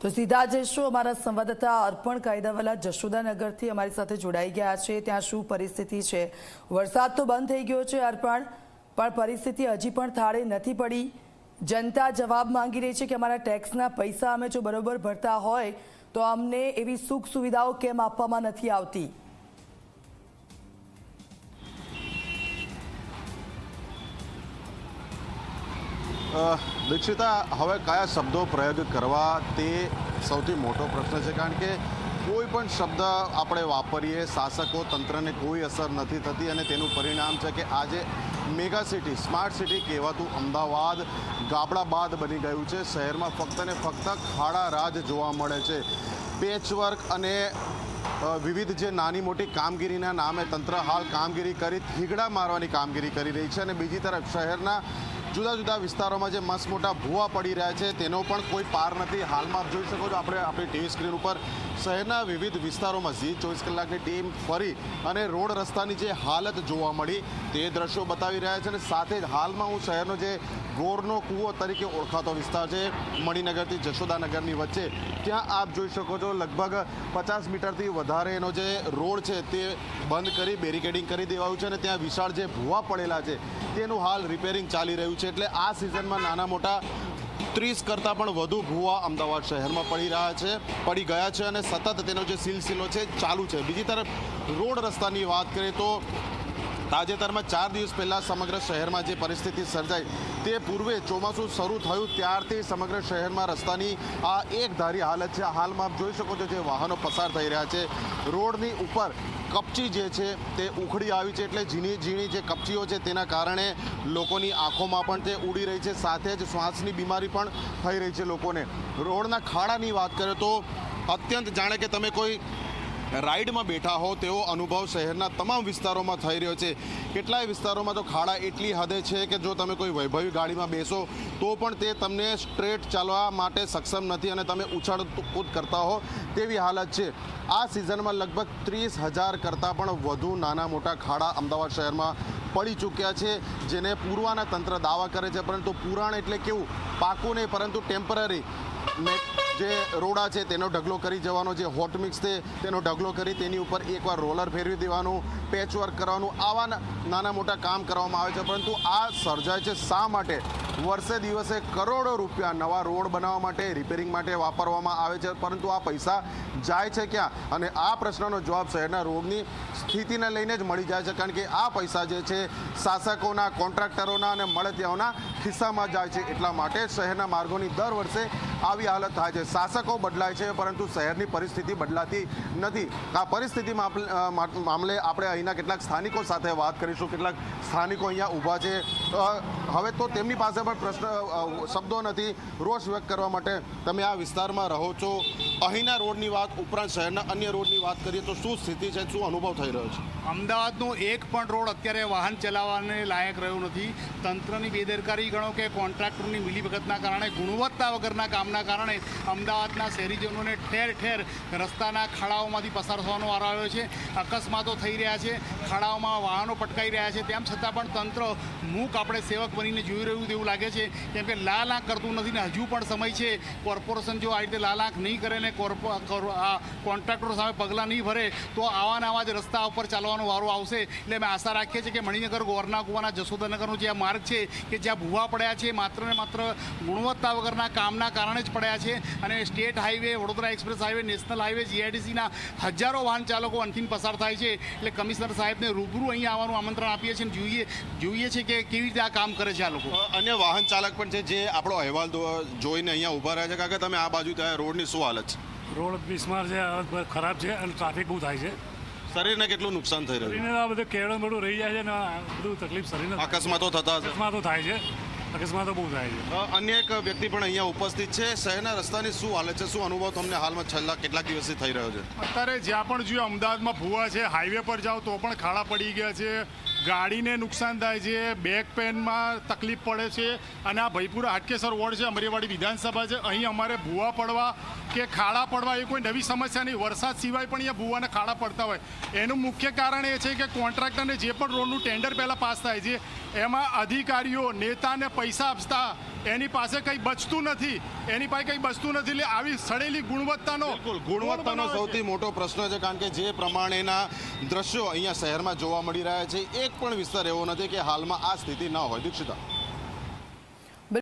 તો સીધા જઈશું અમારા સંવાદદાતા અર્પણ કાયદાવાલા જશોદાનગરથી અમારી સાથે જોડાઈ ગયા છે. ત્યાં શું પરિસ્થિતિ છે? વરસાદ તો બંધ થઈ ગયો છે અર્પણ, પણ પરિસ્થિતિ હજી પણ થાળે નથી પડી. જનતા જવાબ માંગી રહી છે કે અમારા ટેક્સના પૈસા અમે જો બરોબર ભરતા હોય તો અમને એવી સુખ સુવિધાઓ કેમ આપવામાં નથી આવતી? દીક્ષિતા, હવે કયા શબ્દો પ્રયોગ કરવા તે સૌથી મોટો પ્રશ્ન છે? કારણ કે કોઈ પણ શબ્દ આપણે વાપરીએ, શાસકો, તંત્રને કોઈ અસર નથી થતી અને તેનું પરિણામ છે કે આજે મેગા સિટી, સ્માર્ટ સિટી કહેવાતું અમદાવાદ ગાબડાબાદ બની ગયું છે. શહેરમાં ફક્ત ને ફક્ત ખાડા રાજ જોવા મળે છે. પેચવર્ક અને વિવિધ જે નાની મોટી કામગીરીના નામે તંત્ર હાલ કામગીરી કરી, થીગડા મારવાની કામગીરી કરી રહી છે અને બીજી તરફ શહેરના જુદા જુદા વિસ્તારોમાં જે મસ્ત મોટા ભૂવા પડી રહ્યા છે, તેનો પણ કોઈ પાર નથી. હાલમાં આપ જોઈ શકો છો, આપણે આપણી ટીવી સ્ક્રીન ઉપર શહેરના વિવિધ વિસ્તારોમાં ઝી ચોવીસ કલાકની ટીમ ફરી અને રોડ રસ્તાની જે હાલત જોવા મળી તે દ્રશ્યો બતાવી રહ્યા છે અને સાથે જ હાલમાં હું શહેરનો જે ગોરનો કૂવો તરીકે ઓળખાતો વિસ્તાર છે, મણિનગરથી જશોદાનગરની વચ્ચે, ત્યાં આપ જોઈ શકો છો, લગભગ પચાસ મીટરથી વધારે એનો જે રોડ છે તે બંધ કરી, બેરિકેડિંગ કરી દેવાયું છે અને ત્યાં વિશાળ જે ભૂવા પડેલા છે તેનું હાલ રિપેરિંગ ચાલી રહ્યું છે એટલે આ સિઝનમાં નાના મોટા ત્રીસ કરતાં પણ વધુ ભૂવા અમદાવાદ શહેરમાં પડી રહ્યા છે, પડી ગયા છે અને સતત તેનો જે સિલસિલો છે, ચાલુ છે. બીજી તરફ રોડ રસ્તાની વાત કરીએ તો તાજેતરમાં ચાર દિવસ પહેલાં સમગ્ર શહેરમાં જે પરિસ્થિતિ સર્જાઈ તે પૂર્વે ચોમાસું શરૂ થયું, ત્યારથી સમગ્ર શહેરમાં રસ્તાની આ એક ધારી હાલત છે. હાલમાં આપ જોઈ શકો છો જે વાહનો પસાર થઈ રહ્યા છે. રોડની ઉપર કપચી જે છે તે ઉખડી આવી છે એટલે ઝીણી ઝીણી જે કપચીઓ છે તેના કારણે લોકોની આંખોમાં પણ તે ઉડી રહી છે. સાથે જ શ્વાસની બીમારી પણ થઈ રહી છે લોકોને. રોડના ખાડાની વાત કરીએ તો અત્યંત જાણે કે તમે કોઈ રાઈડમાં બેઠા હો તેવો અનુભવ શહેરના તમામ વિસ્તારોમાં થઈ રહ્યો છે. કેટલાય વિસ્તારોમાં તો ખાડા એટલી હદે છે કે જો તમે કોઈ વૈભવી ગાડીમાં બેસો, તો પણ તે તમને સ્ટ્રેટ ચાલવા માટે સક્ષમ નથી અને તમે ઉછાળ કૂદ કરતા હો તેવી હાલત છે. આ સિઝનમાં લગભગ ત્રીસ હજાર કરતાં પણ વધુ નાના મોટા ખાડા અમદાવાદ શહેરમાં પડી ચૂક્યા છે, જેને પૂરવાના તંત્ર દાવા કરે છે. પરંતુ પુરાણ એટલે કેવું? પાકું નહીં, પરંતુ ટેમ્પરરી જે રોડા છે તેનો ઢગલો કરી જવાનો, જે હોટ મિક્સ છે તેનો ઢગલો કરી તેની ઉપર એકવાર રોલર ફેરવી દેવાનું પેચવર્ક કરવાનું, આવા નાના મોટા કામ કરવામાં આવે છે. પરંતુ આ સર્જાય છે શા માટે? વર્ષે દિવસે કરોડો રૂપિયા નવા રોડ બનાવવા માટે રિપેરિંગ માટે વાપરવામાં આવે છે. પરંતુ આ પૈસા જાય છે ક્યાં? અને આ પ્રશ્નનો જવાબ શહેરના રોડની સ્થિતિને લઈને જ મળી જાય છે. કારણ કે આ પૈસા જે છે શાસકોના કોન્ટ્રાક્ટરોના અને મળતિયાઓના ખિસ્સામાં જાય છે. એટલા માટે શહેરના માર્ગોની દર વર્ષે આવી હાલત થાય છે. શાસકો બદલાય છે, પરંતુ શહેરની પરિસ્થિતિ બદલાતી નથી. આ પરિસ્થિતિ મામલે આપણે અહીંના કેટલાક સ્થાનિકો સાથે વાત કરીશું. કેટલાક સ્થાનિકો અહીંયા ઊભા છે. હવે તો તેમની પાસે પણ પ્રશ્ન શબ્દો નથી. રોષ વ્યક્ત કરવા માટે તમે આ વિસ્તારમાં રહો છો. અહીંના રોડની વાત ઉપરાંત શહેરના અન્ય રોડની વાત કરીએ તો શું સ્થિતિ છે? શું અનુભવ થઈ રહ્યો છે? અમદાવાદનો એક પણ રોડ અત્યારે વાહન ચલાવવાને લાયક રહ્યો નથી. તંત્રની બેદરકારી ગણો કે કોન્ટ્રાક્ટરની મિલીભગતના કારણે ગુણવત્તા વગરના કામના કારણે અમદાવાદના શહેરીજનોને ઠેર ઠેર રસ્તાના ખાડાઓમાંથી પસાર થવાનો વારો આવ્યો છે. અકસ્માતો થઈ રહ્યા છે. ખાડાઓમાં વાહનો પટકાઈ રહ્યા છે. તેમ છતાં પણ તંત્ર મૂક આપણે સેવક બનીને જોઈ રહ્યું તેવું લાગે છે. કેમ કે લાલ આંખ કરતું નથી ને હજુ પણ સમય છે. કોર્પોરેશન જો આ રીતે લાલ આંખ નહીં કરે ને કોર્પો આ કોન્ટ્રાક્ટરો સામે પગલાં નહીં ભરે, તો આવા ને આવા જ રસ્તા ઉપર ચાલવાનો વારો આવશે. એટલે અમે આશા રાખીએ છીએ કે મણિનગર, ગોરના, કુવાના, જશોદાનગરનો જે આ માર્ગ છે, કે જ્યાં ભૂવા પડ્યા છે, માત્ર ને માત્ર ગુણવત્તા વગરના કામના કારણે જ પડ્યા છે અને state highway Vadodara express highway national highway જીઆઈડીસીના હજારો વાહન ચાલકો અંતિમ પસાર થાય છે. એટલે કમિશનર સાહેબને રૂબરૂ અહીં આવવાનું આમંત્રણ આપીએ છીએ અને જોઈએ જોઈએ છે કે કેવી રીતે આ કામ કરે છે આ લોકો. અને અન્ય વાહન ચાલક પણ છે જે આપણો અહેવાલ જોઈને અહીંયા ઊભા રહ્યા છે. કારણ કે તમે આ બાજુ ત્યાં રોડની શું હાલત છે? રોડ બિસ્માર છે હાલત ખરાબ છે અને ટ્રાફિક બહુ થાય છે. શરીરને કેટલું નુકસાન થઈ રહ્યું શરીરને આ બધું કેળો બધું રહી જાય છે ને બધું તકલીફ શરીરને છે. અકસ્માતો થતા અકસ્માતો થાય છે. અકસ્માતો બહુ થાય છે. અન્ય એક વ્યક્તિ પણ અહીંયા ઉપસ્થિત છે. શહેરના રસ્તાની શું હાલત છે શું અનુભવ તમને હાલમાં છેલ્લા કેટલાક દિવસથી થઈ રહ્યો છે? અત્યારે જ્યાં પણ જોયું અમદાવાદમાં ભૂવા છે હાઈવે પર જાઓ તો પણ ખાડા પડી ગયા છે. ગાડીને નુકસાન થાય છે, બેક પેનમાં તકલીફ પડે છે અને આ ભયપુરા હાટકેસર વોર્ડ છે, અમરેવાડી વિધાનસભા છે. અહીં અમારે ભૂવા પડવા કે ખાડા પડવા એ કોઈ નવી સમસ્યા નહીં. વરસાદ સિવાય પણ અહીંયા ભૂવાના ખાડા પડતા હોય. એનું મુખ્ય કારણ એ છે કે કોન્ટ્રાક્ટરને જે પણ રોડનું ટેન્ડર પહેલાં પાસ થાય છે, એમાં અધિકારીઓ, નેતાને પૈસા આપતા એની પાસે કંઈ બચતું નથી. એની પાસે કંઈ બચતું નથી એટલે આવી સડેલી ગુણવત્તાનો ગુણવત્તાનો. સૌથી મોટો પ્રશ્ન છે કારણ કે જે પ્રમાણેના દ્રશ્યો અહીંયા શહેરમાં જોવા મળી રહ્યા છે એક પણ વિસ્તાર એવો નથી કે હાલમાં આ સ્થિતિ ન હોય. દીક્ષિતા.